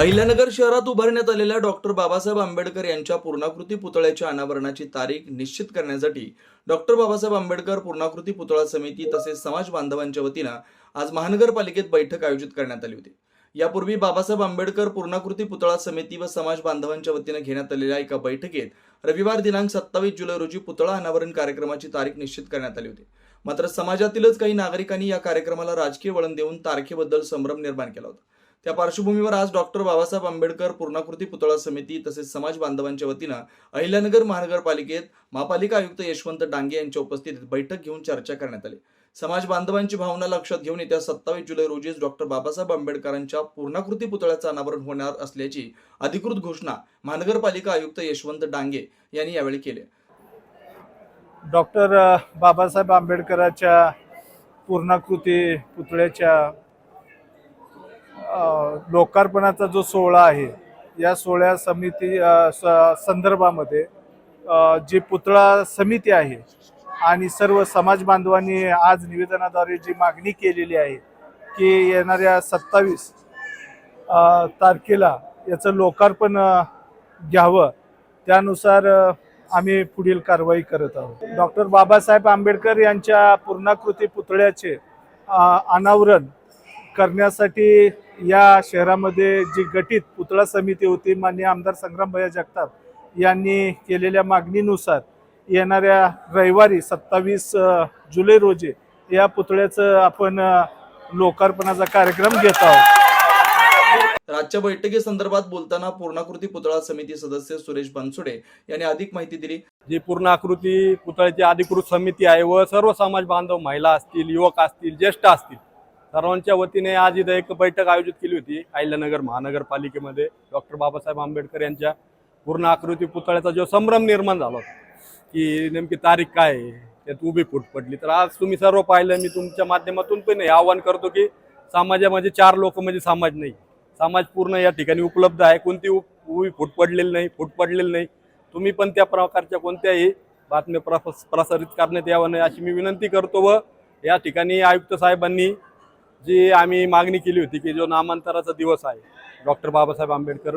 अहिल्यानगर शहरात उभारण्यात आलेल्या डॉक्टर बाबासाहेब आंबेडकर यांच्या पूर्णाकृती पुतळ्याच्या अनावरणाची तारीख निश्चित करण्यासाठी डॉक्टर बाबासाहेब आंबेडकर पूर्णाकृती पुतळा समिती तसेच समाज बांधवांच्या वतीनं आज महानगरपालिकेत बैठक आयोजित करण्यात आली होती. यापूर्वी बाबासाहेब आंबेडकर पूर्णाकृती पुतळा समिती व समाज बांधवांच्या वतीनं घेण्यात आलेल्या एका बैठकीत रविवार दिनांक सत्तावीस जुलै रोजी पुतळा अनावरण कार्यक्रमाची तारीख निश्चित करण्यात आली होती. मात्र समाजातीलच काही नागरिकांनी या कार्यक्रमाला राजकीय वळण देऊन तारखेबद्दल संभ्रम निर्माण केला होता. त्या पार्श्वभूमीवर आज डॉक्टर बाबासाहेब आंबेडकर पूर्णाकृती पुतळा समिती तसेच समाज बांधवांच्या वतीनं अहिल्यानगर महानगरपालिकेत महापालिका आयुक्त यशवंत डांगे यांच्या उपस्थितीत बैठक घेऊन चर्चा करण्यात आली. समाज बांधवांची भावना लक्षात घेऊन येत्या सत्तावीस जुलै रोजीच डॉक्टर बाबासाहेब आंबेडकरांच्या पूर्णाकृती पुतळ्याचं अनावरण होणार असल्याची अधिकृत घोषणा महानगरपालिका आयुक्त यशवंत डांगे यांनी यावेळी केली. डॉक्टर बाबासाहेब आंबेडकरांच्या पूर्णाकृती पुतळ्याच्या लोकार्पणाचा जो सोहळा आहे या सोहळ्या समिती स- संदर्भामध्ये जी पुतळा समिती आहे आणि सर्व समाज बांधवांनी आज निवेदनाद्वारे जी मागणी केलेली आहे की येणाऱ्या सत्तावीस तारखेला याचं लोकार्पण घ्यावं. त्यानुसार आम्ही पुढील कारवाई करत आहोत. डॉक्टर बाबासाहेब आंबेडकर यांच्या पूर्णाकृती पुतळ्याचे अनावरण करण्यासाठी या शहरामध्ये जी गठीत पुतळा समिती होती माननीय आमदार संग्रामभैया जगताप यांनी केलेल्या मागणीनुसार येणाऱ्या रविवारी सत्तावीस जुलै रोजी या पुतळ्याचं आपण लोकार्पणाचा कार्यक्रम घेत आहोत. आजच्या बैठकीसंदर्भात बोलताना पूर्णाकृती पुतळा समिती सदस्य सुरेश बनसोडे यांनी अधिक माहिती दिली. जी पूर्ण आकृती पुतळ्याची अधिकृत समिती आहे व सर्व समाज बांधव महिला असतील युवक असतील ज्येष्ठ असतील सर्वांच्या वतीने आज इथं एक बैठक आयोजित केली होती. अहिल्यानगर महानगरपालिकेमध्ये डॉक्टर बाबासाहेब आंबेडकर यांच्या पूर्ण आकृती पुतळ्याचा जो संभ्रम निर्माण झाला होता की नेमकी तारीख काय आहे त्यात उभी फूट पडली. तर आज तुम्ही सर्व पाहिलं मी तुमच्या माध्यमातून पण हे आवाहन करतो की समाजामध्ये चार लोक म्हणजे समाज नाही. समाज पूर्ण या ठिकाणी उपलब्ध आहे. कोणती उभी फूट पडलेली नाही फूट पडलेली नाही. तुम्ही पण त्या प्रकारच्या कोणत्याही बातम्या प्रस प्रसारित करण्यात यावं नाही अशी मी विनंती करतो व या ठिकाणी आयुक्त साहेबांनी जी आम्ही मागणी केली होती की जो नामांतराचा दिवस आहे डॉक्टर बाबासाहेब आंबेडकर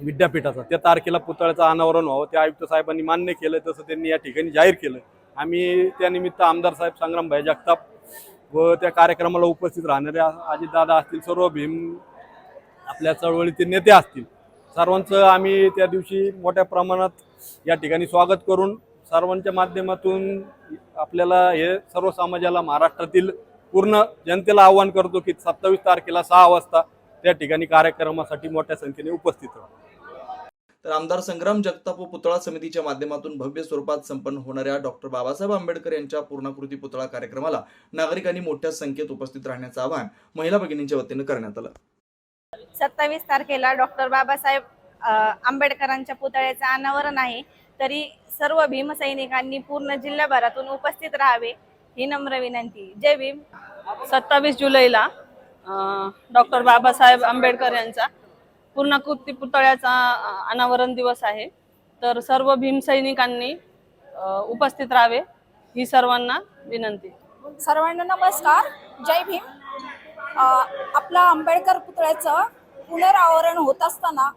विद्यापीठाचा त्या तारखेला पुतळ्याचं अनावरण व्हावं ते आयुक्त साहेबांनी मान्य केलं तसं त्यांनी या ठिकाणी जाहीर केलं. आम्ही त्यानिमित्त आमदार साहेब संग्रामभाई जगताप व त्या कार्यक्रमाला उपस्थित राहणारे अजितदादा असतील सर्व भीम आपल्या चळवळीचे नेते असतील. सर्वांचं आम्ही त्या दिवशी मोठ्या प्रमाणात या ठिकाणी स्वागत करून सर्वांच्या माध्यमातून आपल्याला हे सर्व समाजाला महाराष्ट्रातील पूर्ण जनतेला आवाहन करतो की सत्तावीस तारखेला सहा वाजता त्या ठिकाणी कार्यक्रमासाठी मोठ्या संख्येने उपस्थित राहा. तर आमदार संग्राम जगताप व पुतळा समितीच्या माध्यमातून भव्य स्वरूपात संपन्न होणाऱ्या डॉक्टर बाबासाहेब आंबेडकर यांच्या पूर्णाकृती पुतळा कार्यक्रमाला नागरिकांनी मोठ्या संख्येत उपस्थित राहण्याचं आवाहन महिला भगिनींच्या वतीनं करण्यात आलं. सत्तावीस तारखेला डॉक्टर बाबासाहेब आंबेडकरांच्या पुतळ्याचं अनावरण आहे. तरी सर्व भीमसैनिकांनी पूर्ण जिल्हाभरातून उपस्थित राहावे. ही नम्र विनंती. जय भीम. सत्तावीस जुलैला डॉक्टर बाबासाहेब आंबेडकर यांचा पूर्णाकृती पुतळ्याचा अनावरण दिवस आहे. तर सर्व भीमसैनिकांनी उपस्थित राहावे ही सर्वांना विनंती. सर्वांना नमस्कार. जय भीम. आपला आंबेडकर पुतळ्याचं पुनरावरण होत असताना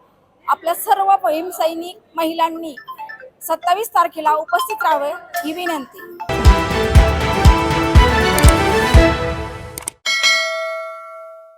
आपल्या सर्व भीमसैनिक महिलांनी सत्तावीस तारखेला उपस्थित राहावे ही विनंती.